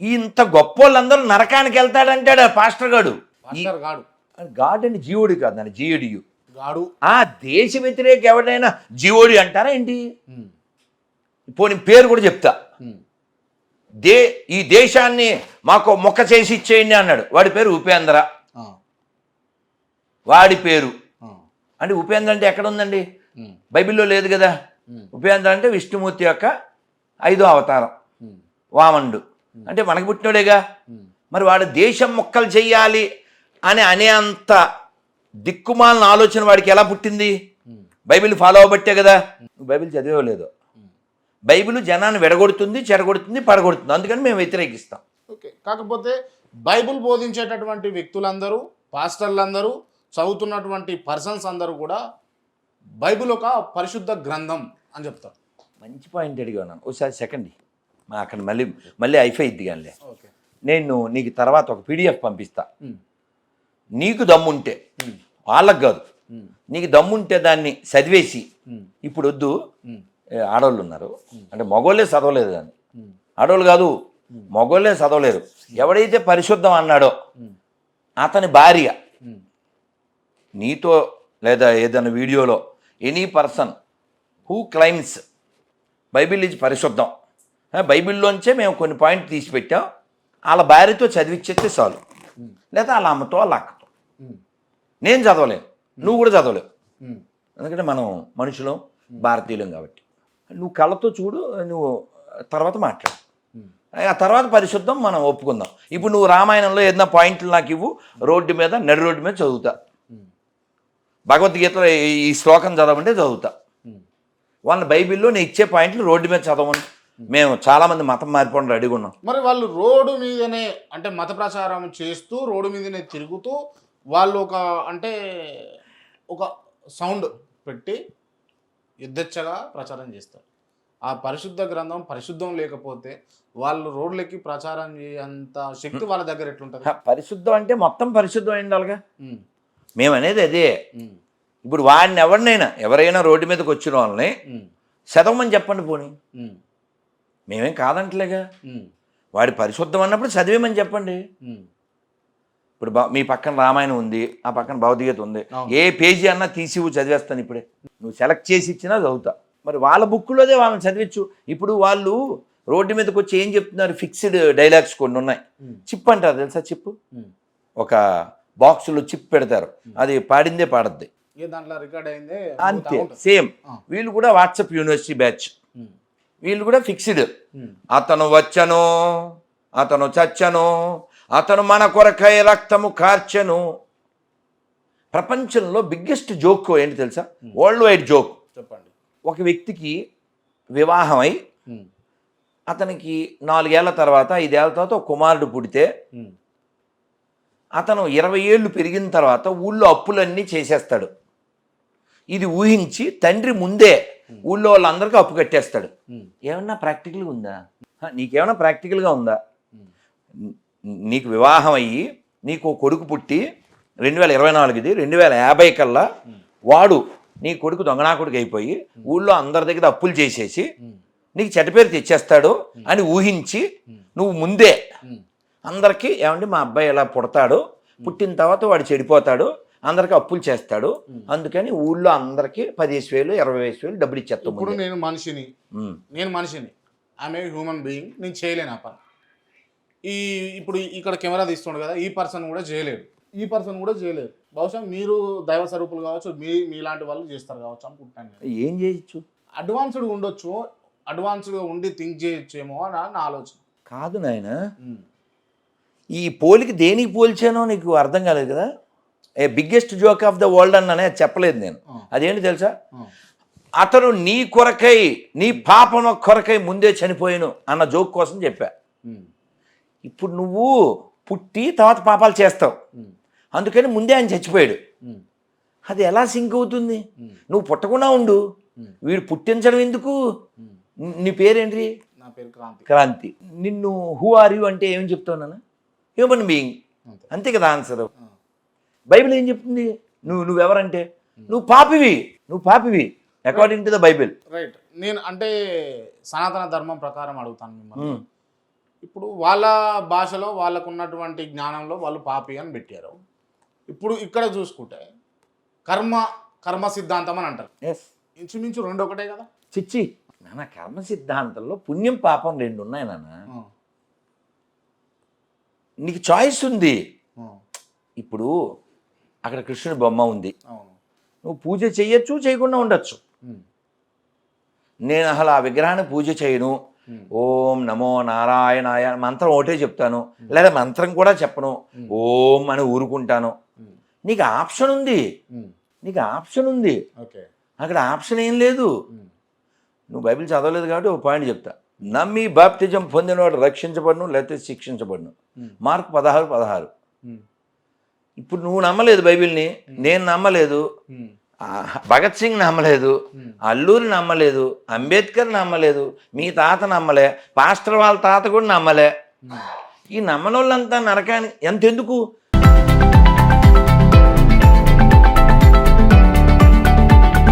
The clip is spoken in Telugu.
ఇంత గొప్ప వాళ్ళందరూ నరకానికి వెళ్తాడంటాడు ఆ పాస్టర్ గాడు. గాడు గాడ్ అని జీవుడు కాదు అని జీయుడియు. గాడు. ఆ దేశ వ్యతిరేక ఎవడైనా జీవుడి అంటారా ఏంటి? పోనీ పేరు కూడా చెప్తా. దే ఈ దేశాన్ని మాకు మొక్క చేసి ఇచ్చేయండి అన్నాడు. వాడి పేరు ఉపేంద్ర. వాడి పేరు. అంటే ఉపేంద్ర అంటే ఎక్కడ ఉందండి? బైబిల్లో లేదు కదా? ఉపేంద్ర అంటే విష్ణుమూర్తి యొక్క ఐదో అవతారం. ఉమ్, వామనుడు. అంటే మనకు పుట్టినోడేగా? మరి వాడు దేశం మొక్కలు చెయ్యాలి అని అనే అంత దిక్కుమాలిన ఆలోచన వాడికి ఎలా పుట్టింది? బైబిల్ ఫాలో అవ్వబట్టే కదా? నువ్వు బైబిల్ చదివేవలేదు ఉమ్. బైబిల్ జనాన్ని విడగొడుతుంది చెడగొడుతుంది పడగొడుతుంది. అందుకని మేము వ్యతిరేకిస్తాం. ఓకే. కాకపోతే బైబుల్ బోధించేటటువంటి వ్యక్తులందరూ పాస్టర్లందరూ చదువుతున్నటువంటి పర్సన్స్ అందరూ కూడా బైబిల్ ఒక పరిశుద్ధ గ్రంథం అని చెప్తారు. మంచి పాయింట్ అడిగా ఉన్నాను ఒకసారి సెకండ్. అక్కడ మళ్ళీ మళ్ళీ అయిపోయి ఇద్ది కానీ ఓకే. నేను నీకు తర్వాత ఒక పీడిఎఫ్ పంపిస్తా. నీకు దమ్ముంటే వాళ్ళకు కాదు. నీకు దమ్ముంటే దాన్ని చదివేసి ఇప్పుడు వద్దు. ఆడవాళ్ళు ఉన్నారు. అంటే మగోళ్ళే చదవలేదు దాన్ని. ఆడవాళ్ళు కాదు మగోళ్ళే చదవలేరు. ఎవడైతే పరిశుద్ధం అన్నాడో అతని భార్య. నీతో లేదా ఏదైనా వీడియోలో any person who claims Bible ఇది పరిశుద్ధం. బైబిల్లోంచే మేము కొన్ని పాయింట్ తీసి పెట్టాం వాళ్ళ భార్యతో చదివిచ్చేస్తే చాలు. లేదా వాళ్ళ అమ్మతో వాళ్ళ అక్కతో. నేను చదవలేను. నువ్వు కూడా చదవలేవు. ఎందుకంటే మనం మనుషులం భారతీయులం కాబట్టి. నువ్వు కళ్ళతో చూడు నువ్వు తర్వాత మాట్లాడు. ఆ తర్వాత పరిశుద్ధం మనం ఒప్పుకుందాం. ఇప్పుడు నువ్వు రామాయణంలో ఏదైనా పాయింట్లు నాకు ఇవ్వు రోడ్డు మీద నడి రోడ్డు మీద చదువుతా. భగవద్గీతలో ఈ- శ్లోకం చదవమంటే చదువుతా. వాళ్ళ బైబిల్లో నేను ఇచ్చే పాయింట్లు రోడ్డు మీద చదవండి మేము. చాలామంది మతం మారిపోవడం రెడీగా ఉన్నాం మరి వాళ్ళు రోడ్డు మీదనే అంటే మత ప్రచారం చేస్తూ రోడ్డు మీదనే తిరుగుతూ వాళ్ళు ఒక అంటే ఒక సౌండ్ పెట్టి యుద్ధచ్చగా ప్రచారం చేస్తారు. ఆ పరిశుద్ధ గ్రంథం పరిశుద్ధం లేకపోతే వాళ్ళు రోడ్లెక్కి ప్రచారం చేయంత శక్తి వాళ్ళ దగ్గర ఎట్లుంటుంది? పరిశుద్ధం అంటే మొత్తం పరిశుద్ధం అయి ఉండాలిగా ఉమ్, మేము అనేది అదే. ఇప్పుడు వాడిని ఎవరినైనా ఎవరైనా రోడ్డు మీదకి వచ్చిన వాళ్ళని చదవమని చెప్పండి పోనీ. మేమేం కాదంటలేగా. వాడి పరిశుద్ధం అన్నప్పుడు చదివేమని చెప్పండి. ఇప్పుడు బా- మీ పక్కన రామాయణం ఉంది ఆ పక్కన భౌతికత ఉంది. ఏ పేజీ అన్నా తీసి ఇవ్వు, చదివేస్తాను ఇప్పుడే. నువ్వు సెలెక్ట్ చేసి ఇచ్చినా చదువుతా. మరి వాళ్ళ బుక్లోదే వాళ్ళని చదివించు. ఇప్పుడు వాళ్ళు రోడ్డు మీదకి వచ్చి ఏం చెప్తున్నారు? ఫిక్స్డ్ డైలాగ్స్ కొన్ని ఉన్నాయి. చిప్ అంటారు తెలుసా చిప్. ఒక బాక్సులో చిప్ పెడతారు. అది పాడిందే పాడద్ది. అంతే. సేమ్. వీళ్ళు కూడా వాట్సాప్ యూనివర్సిటీ బ్యాచ్. వీళ్ళు కూడా ఫిక్స్డ్ ఉమ్, అతను వచ్చను అతను చచ్చను అతను మన కొరకై రక్తము కార్చెను. ప్రపంచంలో బిగ్గెస్ట్ జోక్ ఏంటి తెలుసా? వరల్డ్ వైడ్ జోక్ చెప్పండి. ఒక వ్యక్తికి వివాహమై ఉమ్, అతనికి నాలుగేళ్ళ తర్వాత ఐదేళ్ళ తర్వాత ఒక కుమారుడు పుడితే ఉమ్, అతను ఇరవై ఏళ్ళు పెరిగిన తర్వాత ఊళ్ళో అప్పులన్నీ చేసేస్తాడు. ఇది ఊహించి తండ్రి ముందే ఊళ్ళో వాళ్ళందరికీ అప్పు కట్టేస్తాడు. ఏమన్నా ప్రాక్టికల్గా ఉందా? హ, నీకేమన్నా ప్రాక్టికల్గా ఉందా? నీకు వివాహం అయ్యి నీకు కొడుకు పుట్టి రెండు వేల ఇరవై నాలుగుది రెండు వేల యాభై కల్లా వాడు నీ కొడుకు దొంగనా కొడుకు అయిపోయి ఊళ్ళో అందరి దగ్గర అప్పులు చేసేసి నీకు చెడ్డ పేరు తెచ్చేస్తాడు అని ఊహించి నువ్వు ముందే. అందరికీ ఏమంటే మా అబ్బాయి ఎలా పుడతాడు పుట్టిన తర్వాత వాడు చెడిపోతాడు అందరికీ అప్పులు చేస్తాడు. అందుకని ఊళ్ళో అందరికీ పదిహేను వేలు ఇరవై వేసు వేలు డబ్బులు ఇచ్చేస్తాం ఇప్పుడు. నేను మనిషిని. నేను మనిషిని. ఐఎమ్ ఏ హ్యూమన్ బీయింగ్ నేను చేయలేను ఆ పని. ఈ ఇప్పుడు ఇక్కడ కెమెరా తీస్తుండు కదా ఈ పర్సన్ కూడా చేయలేడు. ఈ పర్సన్ కూడా చేయలేడు. బహుశా మీరు దైవ స్వరూపులు కావచ్చు మీ మీలాంటి వాళ్ళు చేస్తారు కావచ్చు అనుకుంటాను నేను. ఏం చేయొచ్చు? అడ్వాన్స్డ్ ఉండొచ్చు. అడ్వాన్స్డ్గా ఉండి థింక్ చేయొచ్చేమో అని నా ఆలోచన. కాదు నాయన. ఈ పోలికి దేనికి పోల్చానో నీకు అర్థం కాలేదు కదా? A biggest joke of the world అన్ననే చెప్పలేదు నేను. అదేంటి తెలుసా? అతను నీ కొరకై నీ పాపన కొరకై ముందే చనిపోయాను అన్న జోక్ కోసం చెప్పా. ఇప్పుడు నువ్వు పుట్టి తర్వాత పాపాలు చేస్తావు. అందుకని ముందే ఆయన చచ్చిపోయాడు. అది ఎలా సింక్ అవుతుంది? నువ్వు పుట్టకుండా ఉండు. వీడు పుట్టించడం ఎందుకు. నీ- పేరేంటి? నా పేరు క్రాంతి. క్రాంతి. నిన్ను హూ ఆర్ యూ అంటే ఏం చెప్తావు నాన్న? హ్యూమన్ బీయింగ్ అంతే. కదా ఆన్సర్. బైబిల్ ఏం చెప్తుంది? నువ్వు నువ్వెవరంటే? నువ్వు పాపివి. నువ్వు పాపివి. According to the Bible right నేను అంటే సనాతన ధర్మం ప్రకారం అడుగుతాను మిమ్మల్ని. ఇప్పుడు వాళ్ళ భాషలో వాళ్ళకు ఉన్నటువంటి జ్ఞానంలో వాళ్ళు పాపి అని పెట్టారు. ఇప్పుడు ఇక్కడ చూసుకుంటే కర్మ కర్మ సిద్ధాంతం అని అంటారు. ఎస్ ఇంచుమించు రెండు ఒకటే కదా? చిచ్చి. నాన్న కర్మ సిద్ధాంతంలో పుణ్యం పాపం రెండు ఉన్నాయి నాన్న. ఆ, నీకు చాయిస్ ఉంది. ఆ, ఇప్పుడు అక్కడ కృష్ణుడి బొమ్మ ఉంది. నువ్వు పూజ చేయొచ్చు చేయకుండా ఉండొచ్చు. నేను అసలు ఆ విగ్రహాన్ని పూజ చేయను. ఓం నమో నారాయణాయ మంత్రం ఒకటే చెప్తాను. లేదా మంత్రం కూడా చెప్పను. ఓం అని ఊరుకుంటాను. నీకు ఆప్షన్ ఉంది. నీకు ఆప్షన్ ఉంది. ఓకే. అక్కడ ఆప్షన్ ఏం లేదు. నువ్వు బైబిల్ చదవలేదు కాబట్టి ఒక పాయింట్ చెప్తా. నమ్మి బాప్తిజం పొందినవాడు రక్షించబడును లేకపోతే శిక్షించబడును. మార్క్ పదహారు పదహారు. ఇప్పుడు నువ్వు నమ్మలేదు బైబిల్ని నేను నమ్మలేదు. భగత్ సింగ్ నమ్మలేదు అల్లూరి నమ్మలేదు అంబేద్కర్ నమ్మలేదు మీ తాత నమ్మలే పాస్టర్ వాళ్ళ తాత కూడా నమ్మలే. ఈ నమ్మనోళ్ళంతా నరకానికి ఎంతెందుకు?